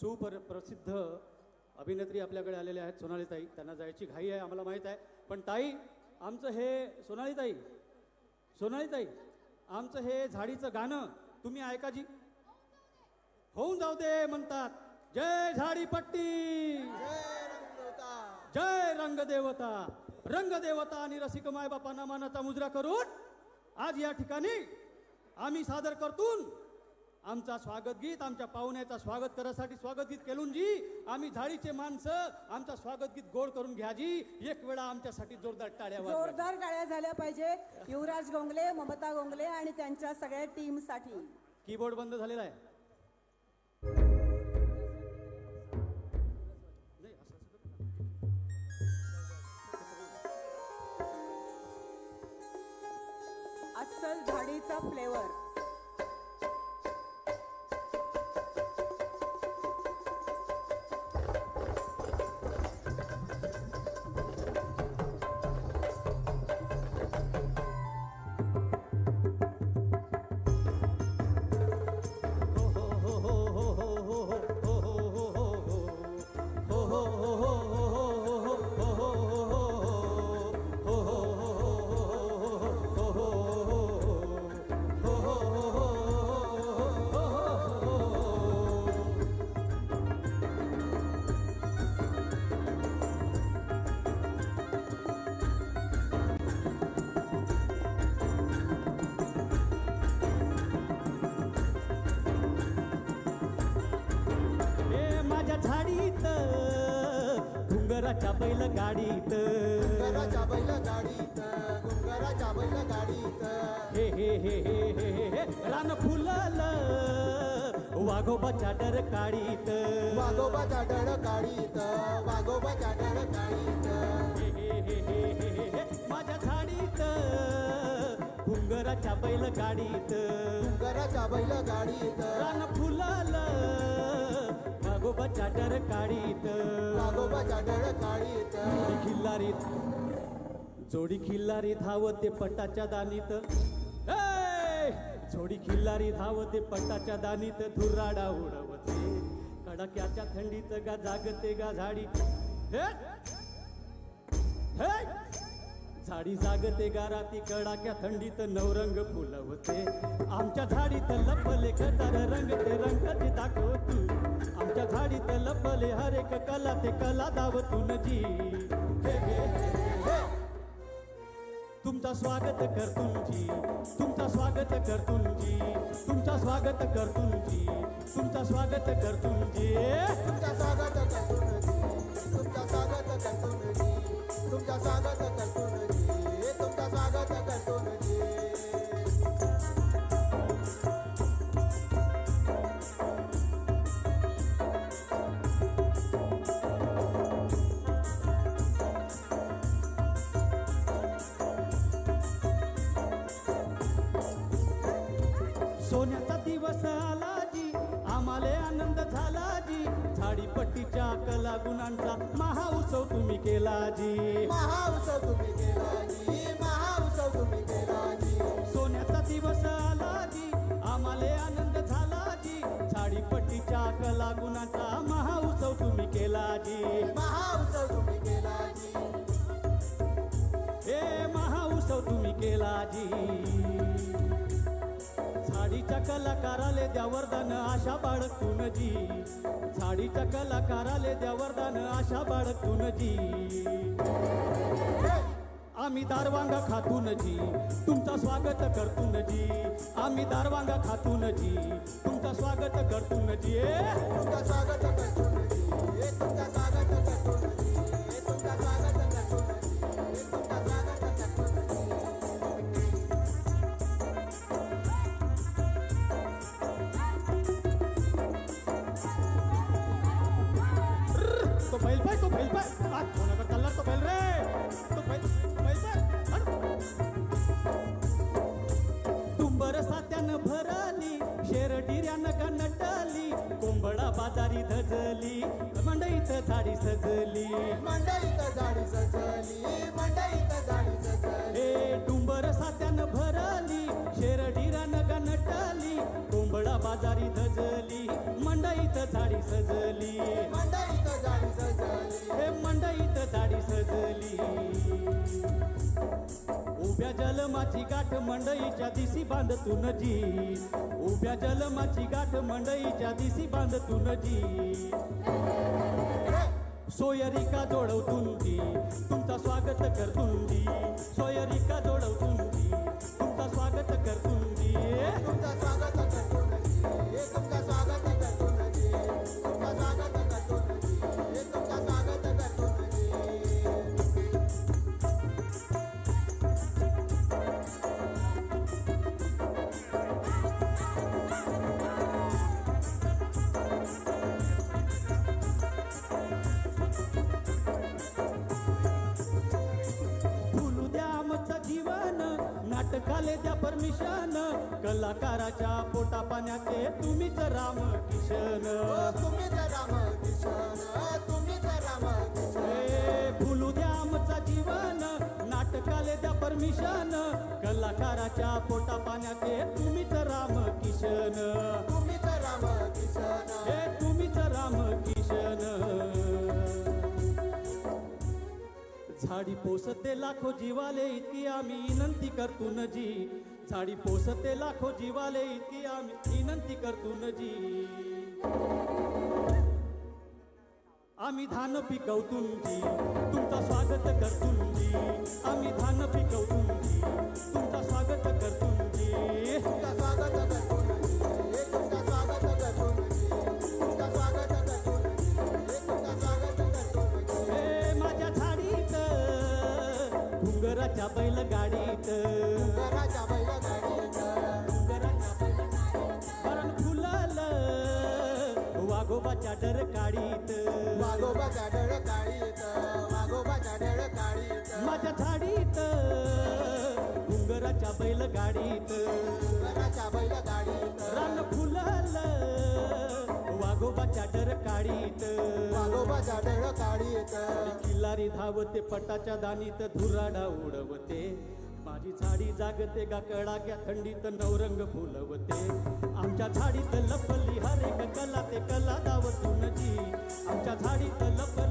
Super प्रसिद्ध अभिनेत्री आपल्याकडे आलेले आहेत सोनालीताई. त्यांना जायची घाई आहे आम्हाला माहीत आहे. पण ताई आमचं हे सोनालीताई सोनालीताई आमचं हे झाडीचं गाणं तुम्ही ऐका जी. होऊन जाऊ दे म्हणतात. जय झाडी पट्टी. जय रंगदेवता रंगदेवता आणि रसिक मायबापांना मानाचा मुजरा करून आज या ठिकाणी आम्ही सादर करतून आमचा स्वागत गीत आमच्या पाहुण्याचा स्वागत करासाठी स्वागत गीत केलून जी. आम्ही झाडीचे माणसं आमचा स्वागत गीत गोड करून घ्या जी. एक वेळा आमच्यासाठी जोरदार टाळ्या वाजवा. जोरदार टाळ्या झाल्या पाहिजे युवराज गोंगले ममता गोंगले आणि त्यांच्या सगळ्या टीमसाठी कीबोर्ड बंद झालेला आहे. नाही, असं- असं करू नका. अस्सल झाडीचा फ्लेवर. डुंगराच्या बैल गाडीत गुंगराच्या बैल गाडीत गुंगराच्या बैल गाडीत हे हे हे हे हे हे हे रान फुललं वाघोबाच्या डर काढीत वाघोबाच्या डळ काढीत वाघोबाच्या काढीत हे हे हे हे हे हे हे माझ्या झाडीत डुंगराच्या बैल गाडीत गुंगराच्या बैल गाडीत रान फुललं वाघोबाच्या डर काढीत जोडी खिल्लारीत जोडी खिल्लारी धावते पटाच्या दानीत जोडी खिल्लारी धावते पटाच्या दानीत धुराडा उडवते. कडाक्याच्या थंडीत गा जागते गा झाडी. झाडी जागते गाराती कडाक्या थंडीत नवरंग फुलवते. आमच्या झाडीत लपले कटार रंगते रंग ते फुलांच्या झाडीत लपले हरेक कला ते कला दावतून जी. हे, हे, तुमचा स्वागत कर तुमची तुमचा स्वागत कर तुमची तुमचा स्वागत कर तुमची तुमचा स्वागत कर तुमची. तुमचा स्वागत कर तुमची तुमचा स्वागत कर तुमची तुमचा स्वागत कर तुमची. झाडीपट्टीच्या कला गुणांचा महाउत्सव तुम्ही केला जी. महाउत्सव तुम्ही केला जी. महाउत्सव तुम्ही केला जी. सोन्याचा दिवस आला जी आम्हाले आनंद झाला जी. झाडीपट्टीच्या कला गुणांचा महाउत्सव तुम्ही केला जी. महाउत्सव तुम्ही केला जी. हे महाउत्सव तुम्ही केला जी. कलाकाराले द्या वरदान आशा बाळगतून जी झाडीच्या कलाकाराले द्या वरदान आशा बाळगतून जी आम्ही दारवांगा खातून जी तुमचा स्वागत करतून जी आम्ही दारवांगा खातून जी तुमचा स्वागत करतून जी ए! स्वागत करतो तो बैल पाय तो बैल पाय आ, कोणाकडे चालला तो बैल रे। तो बैल बैल पाय हट. तुंबर सात्यानं भरली शेरडिऱ्यानं का नटली कोंबडा बाजारी धजली मंडईत झाडी सजली. मंडईत झाडी सजली मंडईत झाडी सजली. ए डुंबर सात्यानं भरली शेरडिऱ्यानं का नटली कोंबडा बाजारी धजली मंडईत झाडी सजली. जलमाची गाठ मंडईच्या दिसी बांधतून जी उभ्या जलमाची गाठ मंडईच्या दिसी बांधतून जी सोयरिका जोडवतून ती तुमचा स्वागत करतून दी सोयरिका जोडवतून ती तुमचा स्वागत करतून दी तुमचा नाटकाले द्या परमिशन. कलाकाराच्या पोटा पाण्याचे तुम्हीच राम किशन तुम्हीच राम किशन तुम्हीच राम फुलू द्या आमचा जीवन. नाटकाले द्या परमिशन. कलाकाराच्या पोटा पाण्याचे झाडी पोसते लाखो जीवाले इतकी आम्ही विनंती करतो जी झाडी पोसते लाखो जीवाले इतकी आम्ही विनंती करतो जी आम्ही धान पिकवतो जी तुमचा स्वागत करतो जी आम्ही धान पिकवतो जी तुमचा स्वागत करतो डोंगराच्या बैलगाडीत. घराच्या बैलगाडीत डोंगराच्या बैलगाडीत वरण फुलल वाघोबाच्या डर काढीत वाघोबाच्या डळ काढीत वाघोबाच्या डळ काढीत माझ्या झाडीत डोंगराच्या बैलगाडीत. घराच्या बैलगाडीत रान फुलल वाघोबाच्या डर काढीत वाघोबाच्या झाडळ काढीत किल्लारी धावते पटाच्या दानीत धुराडा उडवते. माझी झाडी जागते गाकडा घ्या थंडीत नवरंग फुलवते. आमच्या झाडीत लपली हरेक कला ते कला दावतूनची आमच्या झाडीत लपली